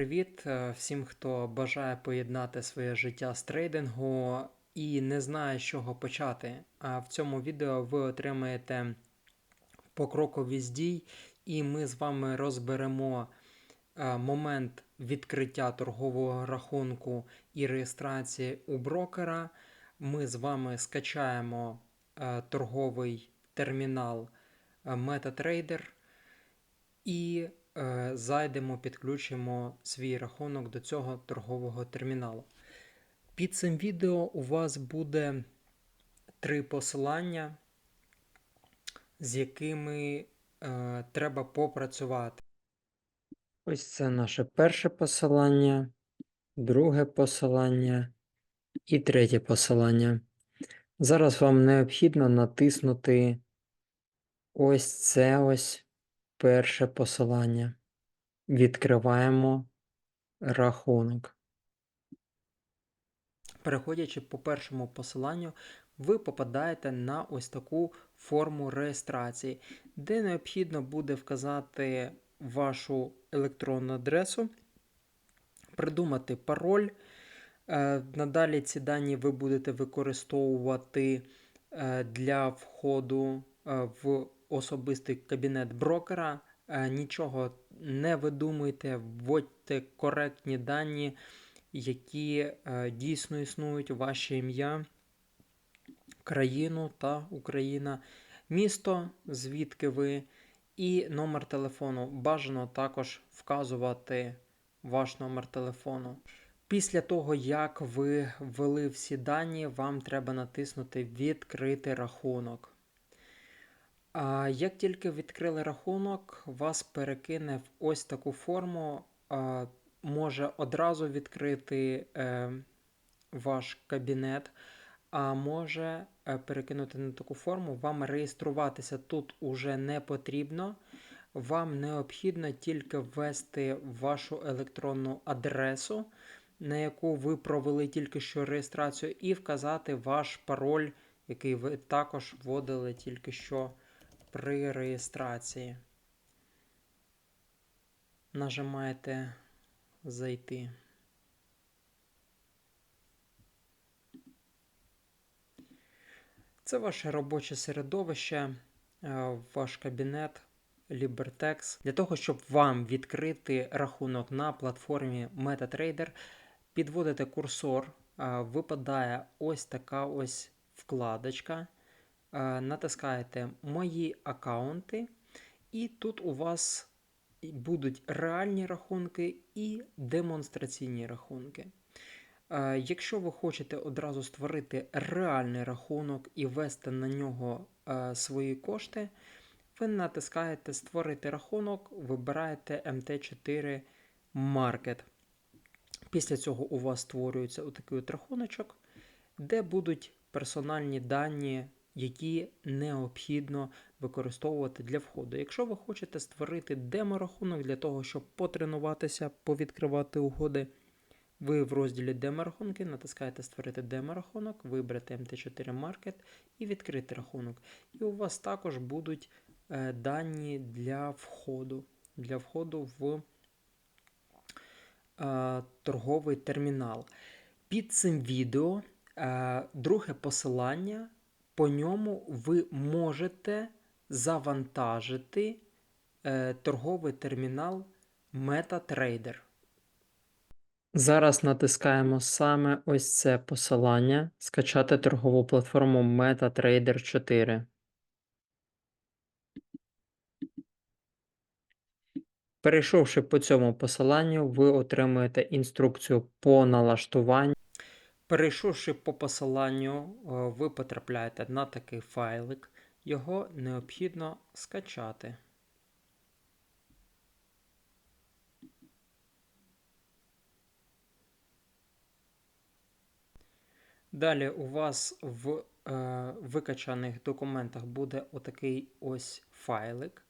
Привіт е, всім, хто бажає поєднати своє життя з трейдингу і не знає, з чого почати. В цьому відео ви отримаєте покроковість дій, і ми з вами розберемо е, момент відкриття торгового рахунку і реєстрації у брокера. Ми з вами скачаємо е, торговий термінал MetaTrader і зайдемо, підключимо свій рахунок до цього торгового терміналу. Під цим відео у вас буде три посилання, з якими е, треба попрацювати. Ось це наше перше посилання, друге посилання і третє посилання. Зараз вам необхідно натиснути ось це ось перше посилання. Відкриваємо рахунок. Переходячи по першому посиланню, ви попадаєте на ось таку форму реєстрації, де необхідно буде вказати вашу електронну адресу, придумати пароль. Е, Надалі ці дані ви будете використовувати е, для входу е, в особистий кабінет брокера. Е, Нічого не видумуйте, вводьте коректні дані, які е, дійсно існують, ваше ім'я, країну та Україна, місто, звідки ви, і номер телефону. Бажано також вказувати ваш номер телефону. Після того, як ви ввели всі дані, вам треба натиснути Відкрити рахунок. А як тільки відкрили рахунок, вас перекине в ось таку форму. Може одразу відкрити е, ваш кабінет, а може е, перекинути на таку форму. Вам реєструватися тут уже не потрібно. Вам необхідно тільки ввести вашу електронну адресу, на яку ви провели тільки що реєстрацію, і вказати ваш пароль, який ви також вводили тільки що при реєстрації. Нажимаєте Зайти. Це ваше робоче середовище, е, ваш кабінет LiberTex. Для того, щоб вам відкрити рахунок на платформі MetaTrader, підводите курсор, е, випадає ось така ось вкладочка. Е, натискаєте Мої аккаунти, і тут у вас будуть реальні рахунки і демонстраційні рахунки. Е, Якщо ви хочете одразу створити реальний рахунок і ввести на нього е, свої кошти, ви натискаєте Створити рахунок, вибираєте MT4 Market. Після цього у вас створюється отакий от рахуночок, де будуть персональні дані які необхідно використовувати для входу. Якщо ви хочете створити деморахунок для того, щоб потренуватися, повідкривати угоди, ви в розділі деморахунки натискаєте Створити деморахунок, виберете MT4 Market і відкрити рахунок. І у вас також будуть е, дані для входу, для входу в е, торговий термінал. Під цим відео е, друге посилання по ньому ви можете завантажити е, торговий термінал MetaTrader. Зараз натискаємо саме ось це посилання скачати торгову платформу MetaTrader 4. Перейшовши по цьому посиланню, ви отримуєте інструкцію по налаштуванню. Перейшовши по посиланню, е, ви потрапляєте на такий файлик. Його необхідно скачати. Далі у вас в е, викачаних документах буде отакий ось файлик.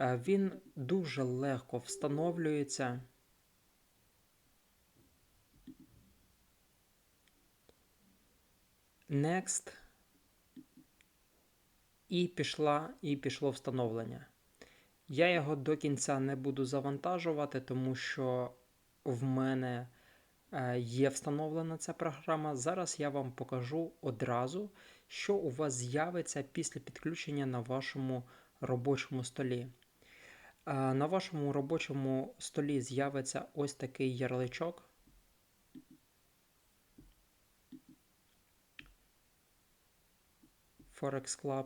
Е, він дуже легко встановлюється. Next. І пішла, і пішло встановлення. Я його до кінця не буду завантажувати, тому що в мене е, є встановлена ця програма. Зараз я вам покажу одразу, що у вас з'явиться після підключення на вашому робочому столі. Е, На вашому робочому столі з'явиться ось такий ярличок. Forex Club.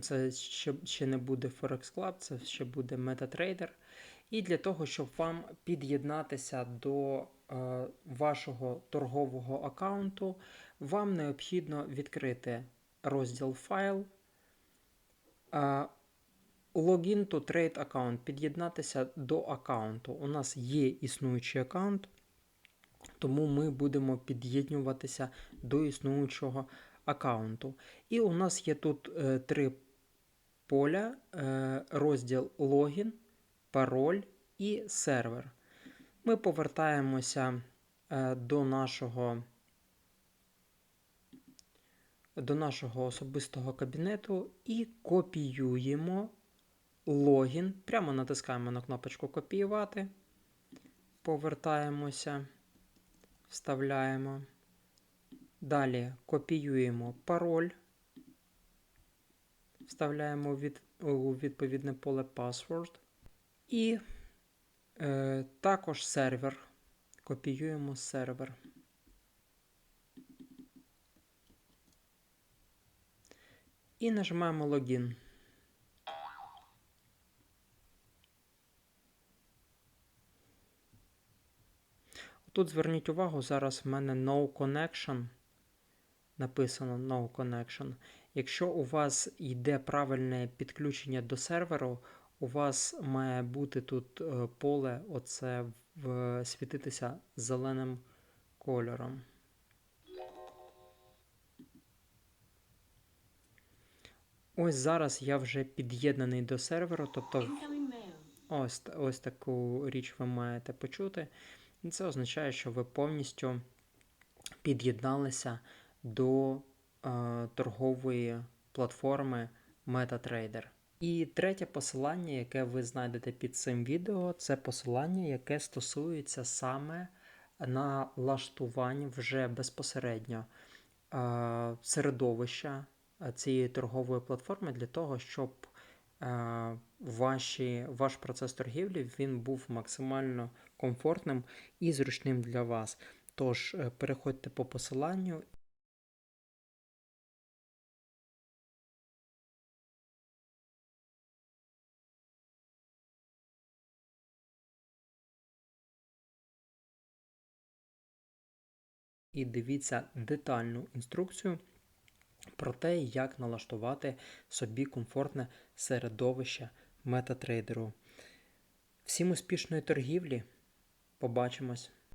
Це ще, ще не буде Forex Club, це ще буде MetaTrader. І для того, щоб вам під'єднатися до е, вашого торгового аккаунту, вам необхідно відкрити розділ файл. Е, Login to Trade Account, під'єднатися до аккаунту. У нас є існуючий аккаунт, тому ми будемо під'єднуватися до існуючого аккаунту. І у нас є тут е, три поля: е, розділ логін, пароль і сервер. Ми повертаємося е, до нашого. До нашого особистого кабінету і копіюємо логін. Прямо натискаємо на кнопочку Копіювати. Повертаємося, вставляємо. Далі копіюємо пароль. Вставляємо від, у відповідне поле Password. І е, також сервер. Копіюємо сервер. І нажимаємо логін. Тут зверніть увагу, зараз в мене No Connection. Написано No Connection. Якщо у вас йде правильне підключення до серверу, у вас має бути тут е, поле, оце в, світитися зеленим кольором. Ось зараз я вже під'єднаний до серверу, тобто ось, ось таку річ ви маєте почути. І Це означає, що ви повністю під'єдналися до е, торгової платформи MetaTrader. І третє посилання, яке ви знайдете під цим відео, це посилання, яке стосується саме налаштувань вже безпосередньо е, середовища цієї торгової платформи для того, щоб ваші, ваш процес торгівлі він був максимально комфортним і зручним для вас. Тож е, переходьте по посиланню. І дивіться детальну інструкцію про те, як налаштувати собі комфортне середовище метатрейдеру. Всім успішної торгівлі! Побачимось!